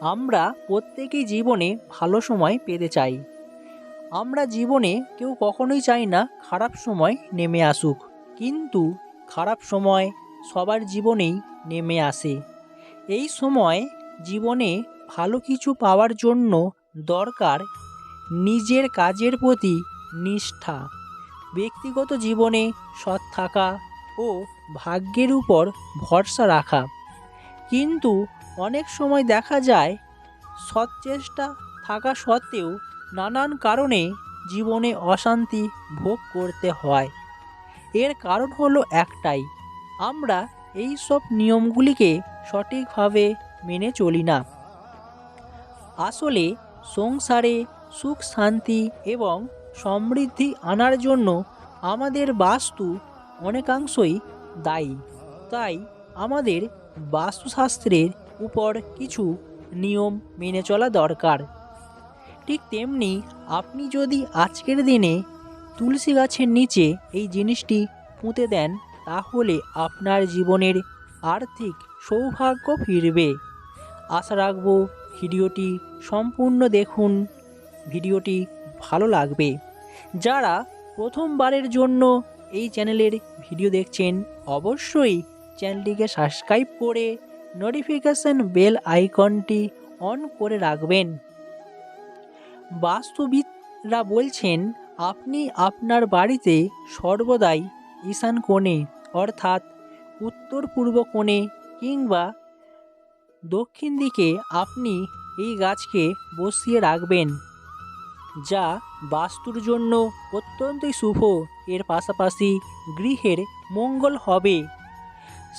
আমরা প্রত্যেকেই জীবনে ভালো সময় পেতে চাই। আমরা জীবনে কেউ কখনোই চাই না খারাপ সময় নেমে আসুক। কিন্তু খারাপ সময় সবার জীবনেই নেমে আসে। এই সময় জীবনে ভালো কিছু পাওয়ার জন্য দরকার নিজের কাজের প্রতি নিষ্ঠা, ব্যক্তিগত জীবনে সৎ থাকা ও ভাগ্যের উপর ভরসা রাখা। কিন্তু অনেক সময় দেখা যায় সৎ চেষ্টা থাকা সত্ত্বেও নানান কারণে জীবনে অশান্তি ভোগ করতে হয়। এর কারণ হলো একটাই, আমরা এই সব নিয়মগুলিকে সঠিকভাবে মেনে চলি না। আসলে সংসারে সুখ, শান্তি এবং সমৃদ্ধি আনার জন্য আমাদের বাস্তু অনেকাংশই দায়ী। তাই আমাদের বাস্তুশাস্ত্রের উপর কিছু নিয়ম মেনে চলা দরকার। ঠিক তেমনি আপনি যদি আজকের দিনে তুলসী গাছের নিচে এই জিনিসটি পুঁতে দেন, তাহলে আপনার জীবনের আর্থিক সৌভাগ্য ফিরবে। আশা রাখব ভিডিওটি সম্পূর্ণ দেখুন। ভিডিওটি ভালো লাগবে। যারা প্রথমবারের জন্য এই চ্যানেলের ভিডিও দেখছেন, অবশ্যই চ্যানেলটিকে সাবস্ক্রাইব করে নোটিফিকেশন বেল আইকনটি অন করে রাখবেন। বাস্তুবিদরা বলছেন, আপনি আপনার বাড়িতে সর্বদাই ঈশান কোণে, অর্থাৎ উত্তর পূর্ব কোণে কিংবা দক্ষিণ দিকে আপনি এই গাছকে বসিয়ে রাখবেন, যা বাস্তুর জন্য অত্যন্তই শুভ। এর পাশাপাশি গৃহের মঙ্গল হবে।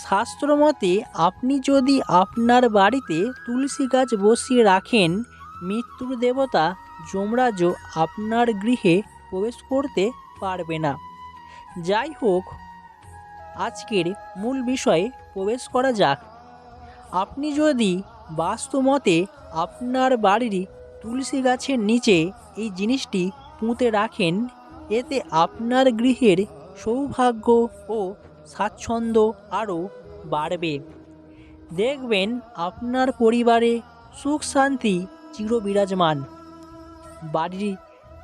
শাস্ত্রমতে আপনি যদি আপনার বাড়িতে তুলসী গাছ বসিয়ে রাখেন, মৃত্যুর দেবতা যমরাজও আপনার গৃহে প্রবেশ করতে পারবে না। যাই হোক, আজকের মূল বিষয়ে প্রবেশ করা যাক। আপনি যদি বাস্তুমতে আপনার বাড়ির তুলসী গাছের নিচে এই জিনিসটি পুঁতে রাখেন, এতে আপনার গৃহের সৌভাগ্য ও স্বাচ্ছন্দ্য আরও বাড়বে। দেখবেন আপনার পরিবারে সুখ শান্তি চিরবিরাজমান। বাড়ির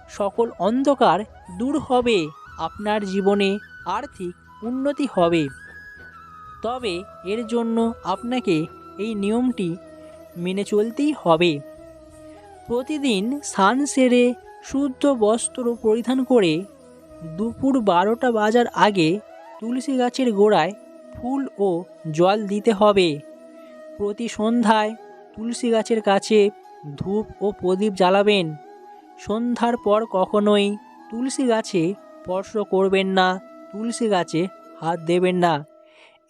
সকল অন্ধকার দূর হবে, আপনার জীবনে আর্থিক উন্নতি হবে। তবে এর জন্য আপনাকে এই নিয়মটি মেনে চলতেই হবে। প্রতিদিন স্নান সেরে শুদ্ধ বস্ত্র পরিধান করে দুপুর বারোটা বাজার আগে তুলসী গাছের গোড়ায় ফুল ও জল দিতে হবে। প্রতি সন্ধ্যায় তুলসী গাছের কাছে ধূপ ও প্রদীপ জ্বালাবেন। সন্ধ্যার পর কখনোই তুলসী গাছে স্পর্শ করবেন না, তুলসী গাছে হাত দেবেন না।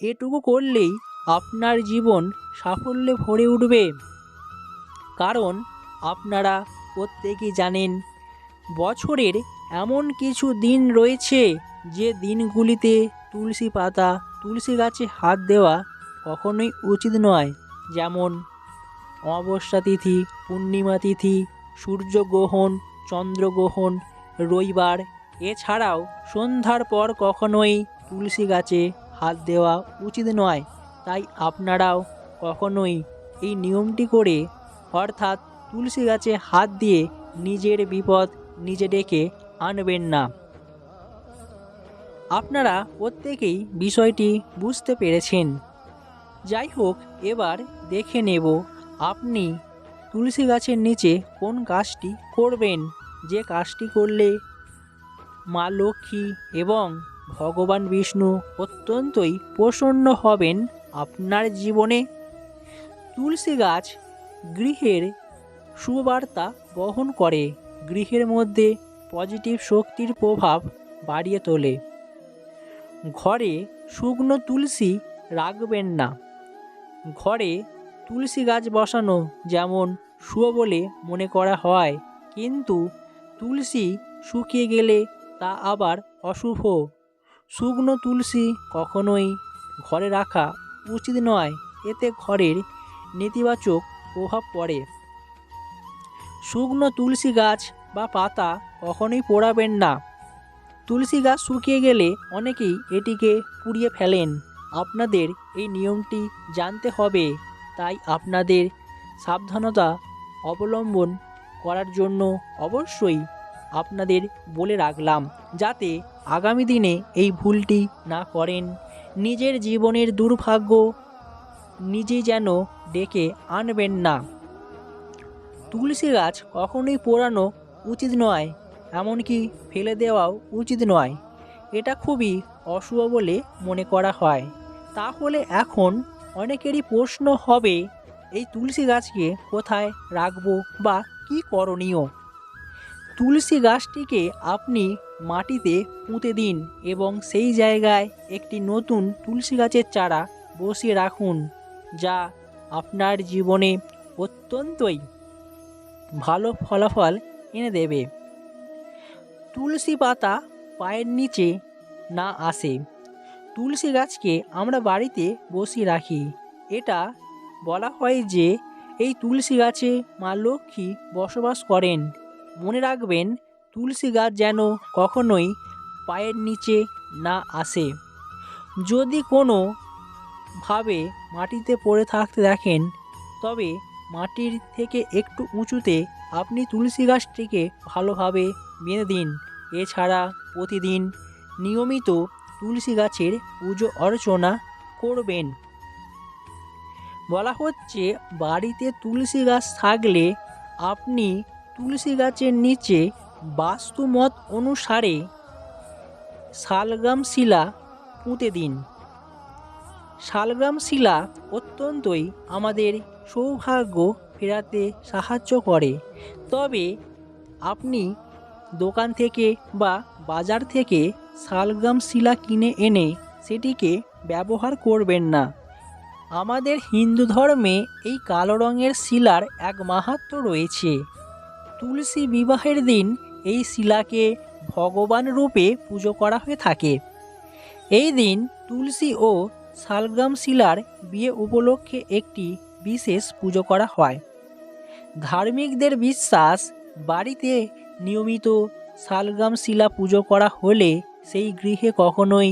এটুকু করলেই আপনার জীবন সাফল্যে ভরে উঠবে। কারণ আপনারা প্রত্যেকেই জানেন, বছরের এমন কিছু দিন রয়েছে যে দিনগুলিতে তুলসী পাতা, তুলসী গাছে হাত দেওয়া কখনোই উচিত নয়। যেমন, অমাবস্যা তিথি, পূর্ণিমা তিথি সূর্যগ্রহণ চন্দ্রগ্রহণ রবিবার। এছাড়াও সন্ধ্যার পর কখনোই তুলসী গাছে হাত দেওয়া উচিত নয়। তাই আপনারাও কখনোই এই নিয়মটি করে, অর্থাৎ তুলসী গাছে হাত দিয়ে নিজের বিপদ নিজে ডেকে আনবেন না। আপনারা প্রত্যেকেই বিষয়টি বুঝতে পেরেছেন। যাই হোক, এবার দেখে নেব আপনি তুলসী গাছের নিচে কোন কাজটি করবেন। যে কাজটি করলে মা লক্ষ্মী এবং ভগবান বিষ্ণু অত্যন্তই প্রসন্ন হবেন আপনার জীবনে। তুলসী গাছ গৃহের সুবার্তা বহন করে। গৃহের মধ্যে পজিটিভ শক্তির প্রভাব বাড়িয়ে তোলে। ঘরে শুকনো তুলসী রাখবেন না। ঘরে তুলসী গাছ বসানো যেমন শুভ বলে মনে করা হয়, কিন্তু তুলসী শুকিয়ে গেলে তা আবার অশুভ। শুকনো তুলসী কখনোই ঘরে রাখা উচিত নয়, এতে ঘরের নেতিবাচক প্রভাব পড়ে। শুকনো তুলসী গাছ বা পাতা কখনোই পোড়াবেন না। তুলসী গাছ শুকিয়ে গেলে অনেকেই এটিকে পুড়িয়ে ফেলেন। আপনাদের এই নিয়মটি জানতে হবে, তাই আপনাদের সাবধানতা অবলম্বন করার জন্য অবশ্যই আপনাদের বলে রাখলাম, যাতে আগামী দিনে এই ভুলটি না করেন। নিজের জীবনের দুর্ভাগ্য নিজেই যেন ডেকে আনবেন না। তুলসী গাছ কখনোই পোড়ানো উচিত নয়। এমনকি ফেলে দেওয়াও উচিত নয়। এটা খুবই অশুভ বলে মনে করা হয়। তাহলে এখন অনেকেরই প্রশ্ন হবে, এই তুলসী গাছকে কোথায় রাখব বা কি করণীয়? তুলসী গাছটিকে আপনি মাটিতে পুঁতে দিন এবং সেই জায়গায় একটি নতুন তুলসী গাছের চারা বসিয়ে রাখুন, যা আপনার জীবনে অত্যন্তই ভালো ফলাফল এনে দেবে। তুলসী পাতা পায়ের নিচে না আসে। তুলসী গাছকে আমরা বাড়িতে বসিয়ে রাখি। এটা বলা হয় যে, এই তুলসী গাছে মা লক্ষ্মী বসবাস করেন। মনে রাখবেন, তুলসী গাছ যেন কখনোই পায়ের নিচে না আসে। যদি কোনো ভাবে মাটিতে পড়ে থাকতে দেখেন, তবে মাটির থেকে একটু উঁচুতে আপনি তুলসী গাছটিকে ভালোভাবে বেঁধে দিন এছাড়া প্রতিদিন নিয়মিত তুলসী গাছের পুজো অর্চনা করবেন। বলা হচ্ছে, বাড়িতে তুলসী গাছ থাকলে আপনি তুলসী গাছের নিচে বাস্তুমত অনুসারে শালগ্রাম শিলা পুঁতে দিন। শালগ্রাম শিলা অত্যন্তই আমাদের সৌভাগ্য ফেরাতে সাহায্য করে। তবে আপনি দোকান থেকে বা বাজার থেকে শালগ্রাম শিলা কিনে এনে সেটিকে ব্যবহার করবেন না। আমাদের হিন্দু ধর্মে এই কালো রঙের শিলার এক মাহাত্ম্য রয়েছে। তুলসী বিবাহের দিন এই শিলাকে ভগবান রূপে পুজো করা হয়ে থাকে। এই দিন তুলসী ও শালগ্রাম শিলার বিয়ে উপলক্ষে একটি বিশেষ পুজো করা হয়। ধার্মিকদের বিশ্বাস, বাড়িতে নিয়মিত শালগ্রাম শিলা পুজো করা হলে সেই গৃহে কখনোই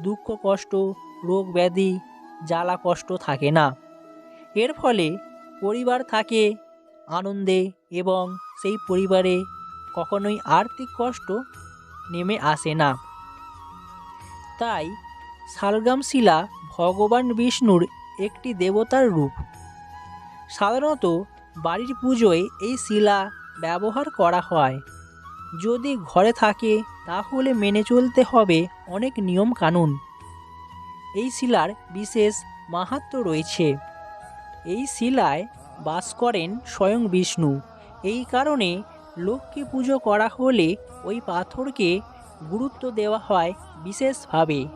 দুঃখ, কষ্ট, রোগ ব্যাধি, জ্বালা, কষ্ট থাকে না। এর ফলে পরিবার থাকে আনন্দে এবং সেই পরিবারে কখনোই আর্থিক কষ্ট নেমে আসে না। তাই শালগ্রাম শিলা ভগবান বিষ্ণুর একটি দেবতার রূপ। সাধারণত বাড়ির পুজোয় এই শিলা ব্যবহার করা হয়। যদি ঘরে থাকে, তাহলে মেনে চলতে হবে অনেক নিয়ম কানুন এই শিলার বিশেষ মাহাত্ম্য রয়েছে। এই শিলায় বাস করেন স্বয়ং বিষ্ণু। এই কারণে লক্ষ্মী পুজো করা হলে ওই পাথরকে গুরুত্ব দেওয়া হয় বিশেষভাবে।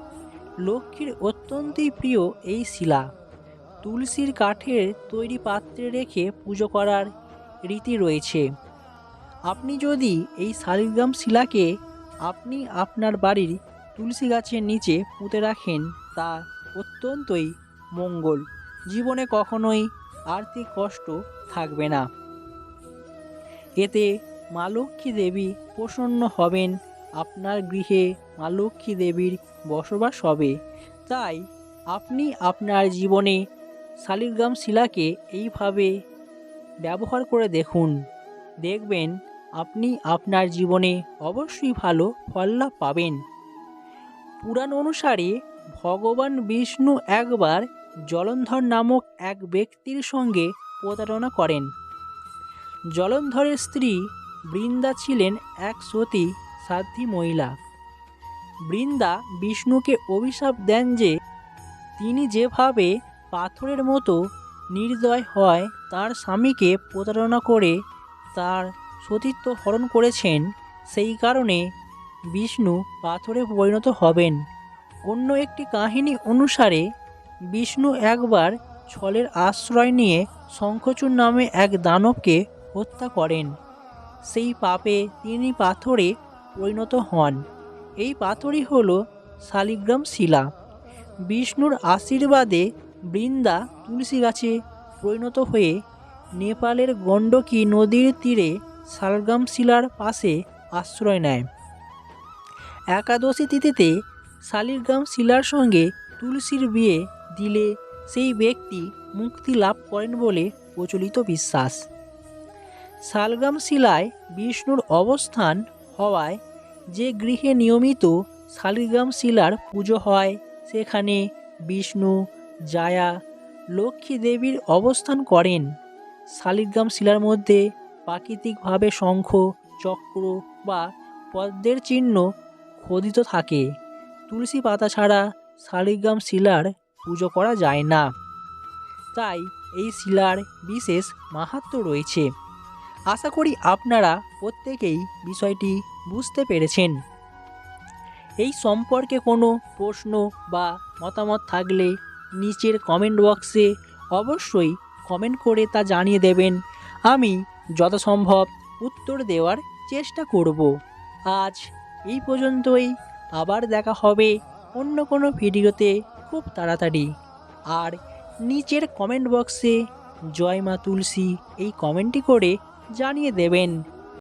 লক্ষ্মীর অত্যন্তই প্রিয় এই শিলা। তুলসীর কাঠের তৈরি পাত্রে রেখে পুজো করার রীতি রয়েছে। আপনি যদি এই শালিগ্রাম শিলাকে আপনি আপনার বাড়ির তুলসী গাছের নিচে পুঁতে রাখেন, তা অত্যন্তই মঙ্গল। জীবনে কখনোই আর্থিক কষ্ট থাকবে না। এতে মা লক্ষ্মী দেবী প্রসন্ন হবেন, আপনার গৃহে মা লক্ষ্মী দেবীর বসবাস হবে। তাই আপনি আপনার জীবনে শালিগ্রাম শিলাকে এইভাবে ব্যবহার করে দেখুন। দেখবেন আপনি আপনার জীবনে অবশ্যই ভালো ফললাভ পাবেন। পুরাণ অনুসারে ভগবান বিষ্ণু একবার জলন্ধর নামক এক ব্যক্তির সঙ্গে প্রতারণা করেন। জলন্ধরের স্ত্রী বৃন্দা ছিলেন এক সতী সাধ্বী মহিলা। বৃন্দা বিষ্ণুকে অভিশাপ দেন যে তিনি যেভাবে পাথরের মতো নির্দয় হয়, তার স্বামীকে প্রতারণা করে তার সতীত্ব হরণ করেছেন, সেই কারণে বিষ্ণু পাথরে পরিণত হবেন। অন্য একটি কাহিনী অনুসারে, বিষ্ণু একবার ছলের আশ্রয় নিয়ে শঙ্খচূড় নামে এক দানবকে হত্যা করেন। সেই পাপে তিনি পাথরে পরিণত হন। এই পাথরই হল শালিগ্রাম শিলা। বিষ্ণুর আশীর্বাদে বৃন্দা তুলসী গাছে পরিণত হয়ে নেপালের গণ্ডকী নদীর তীরে শালগ্রাম শিলার পাশে আশ্রয় নেয়। একাদশী তিথিতে শালিগ্রাম শিলার সঙ্গে তুলসীর বিয়ে দিলে সেই ব্যক্তি মুক্তি লাভ করেন বলে প্রচলিত বিশ্বাস। শালগ্রাম শিলায় বিষ্ণুর অবস্থান হওয়ায় যে গৃহে নিয়মিত শালিগ্রাম শিলার পুজো হয়, সেখানে বিষ্ণু, জায়া, লক্ষ্মী দেবীর অবস্থান করেন। শালিগ্রাম শিলার মধ্যে প্রাকৃতিকভাবে শঙ্খ, চক্র বা পদ্মের চিহ্ন খোদিত থাকে। তুলসী পাতা ছাড়া শালিগ্রাম শিলার পুজো করা যায় না। তাই এই শিলার বিশেষ মাহাত্ম্য রয়েছে। আশা করি আপনারা প্রত্যেকেই বিষয়টি বুঝতে পেরেছেন। এই সম্পর্কে কোনো প্রশ্ন বা মতামত থাকলে নিচের কমেন্ট বক্সে অবশ্যই কমেন্ট করে তা জানিয়ে দেবেন। আমি যথাসম্ভব উত্তর দেওয়ার চেষ্টা করব। আজ এই পর্যন্তই। আবার দেখা হবে অন্য কোনো ভিডিওতে খুব তাড়াতাড়ি। আর নিচের কমেন্ট বক্সে জয় মা তুলসী এই কমেন্টটি করে জানিয়ে দেবেন।